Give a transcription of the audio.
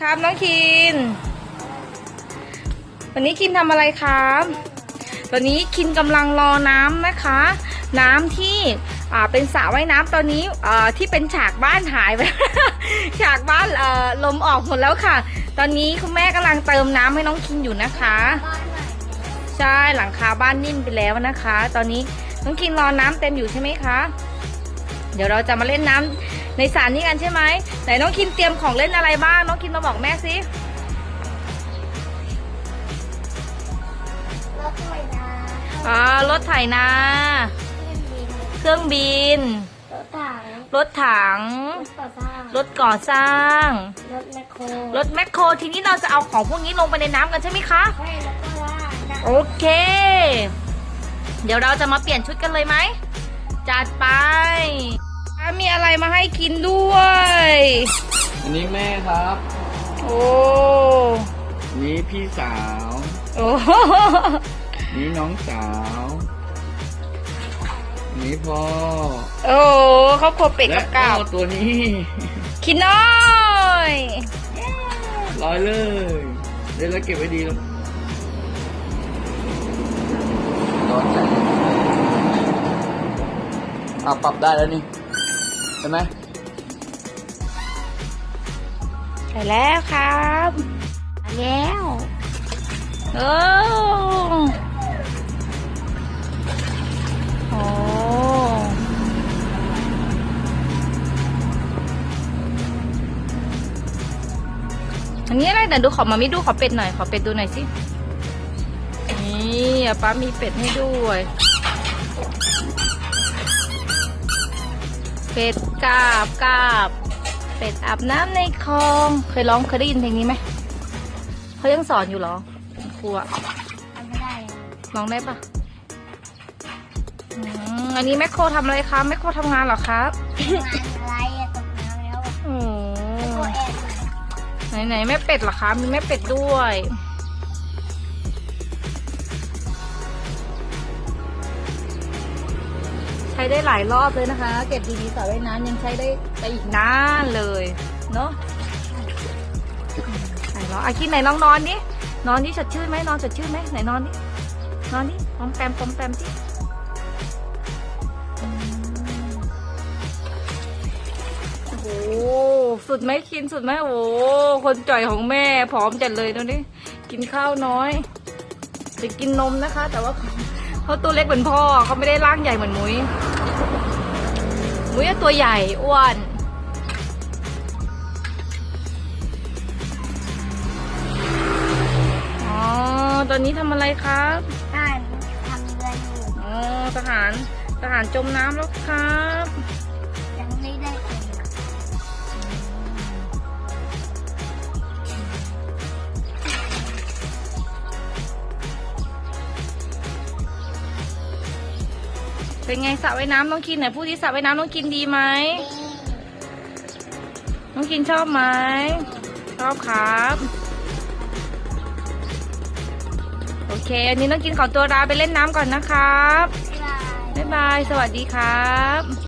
ครับน้องคิน วันนี้คินทำอะไรครับ ตอนนี้คินกำลังรอน้ำนะคะ น้ำที่อ่าเป็นสระว่ายน้ำตอนนี้อ่าที่เป็นฉากบ้านหายไป ฉากบ้านเอ่อลมออกหมดแล้วค่ะ ตอนนี้คุณแม่กำลังเติมน้ำให้น้องคินอยู่นะคะ ใช่หลังคาบ้านนิ่มไปแล้วนะคะ ตอนนี้น้องคินรอน้ำเต็มอยู่ใช่ไหมคะ เดี๋ยวเราจะมาเล่นน้ำ ในสระนี้กันใช่ไหมไหนน้องคินเตรียมของเล่นอะไรบ้าง น้องคินมาบอกแม่สิรถไฟน้อ่ารถไถนาำเครื่องบิน รถถังรถถัง รถก่อสร้างรถก่อสร้าง รถแมคโครรถแมคโครทีนี้เราจะเอาของพวกนี้ลงไปในน้ำกันใช่ไหมคะ ใช่แล้วก็ว่านะโอเค เดี๋ยวเราจะมาเปลี่ยนชุดกันเลยไหม จัดไปอะ มีอะไรมาให้กินด้วย อันนี้แม่ครับ โอ้อันนี้พี่สาว โอ้อันนี้น้องสาวอันนี้พ่อ โอ้เขาครัวเป็ดและกับพ่กาอตัวนี้คินน้อยลอยเลยเดี๋ยวเราเก็บไว้ดีแล้วร้อนจังอะปรับได้แล้วนี่ เห็นไหมใช่แล้วครับมาแล้วโอ้โอ้อันนี้อะไรแต่ดูขอมามิดูขอเป็ดหน่อย ขอเป็ดดูหน่อยสิ นี่อะป้ามีเป็ดให้ด้วย เป็ดกาบกาบ เป็ดอาบน้ำในคลอง เคยร้องเคยได้ยินเพลงนี้ไหมเขายังสอนอยู่เหรอครูอะทำไม่ได้ร้องได้ปะอืมอันนี้แมคโครทำอะไรครับแมคโครทำงานเหรอครับงานอะไรอะตกน้ำแล้วอะโอ้ตัวแอบไหนไหนๆแม่เป็ดเหรอคะมีแม่เป็ดด้วย ช้ได้หลายรอบเลยนะคะ เก็บดีๆสระว่ายน้ำยังใช้ได้ไปอีกนานเลยเนาะไหนลองอาคิดไหนลองนอนดินอนดิสดชื่นไหมนอนสดชื่นไหมไหนนอนดินอนดิปอมแปมปอมแปมจิโอ้โหสุดไหมคินสุดไหมโอ้โหคนจ่อยของแม่ผอมจัดเลยตอนนี้กินข้าวน้อยจะกินนมนะคะ แต่ว่าเขาตัวเล็กเหมือนพ่อเขาไม่ได้ร่างใหญ่เหมือนมุ้ย มุ้ยอะตัวใหญ่อ้วนอ๋อตอนนี้ทำอะไรครับอ่านทำเงินอยู่อ๋อทหารทหารจมน้ำแล้วครับ เป็นไงสระว่ายน้ำน้องกินไหนพูดที่สระว่ายน้ำน้องกินดีไหมน้องกินชอบไหมชอบครับโอเคอันนี้น้องกินขอตัวลาไปเล่นน้ำก่อนนะครับบ๊ายบายบ๊ายบายสวัสดีครับ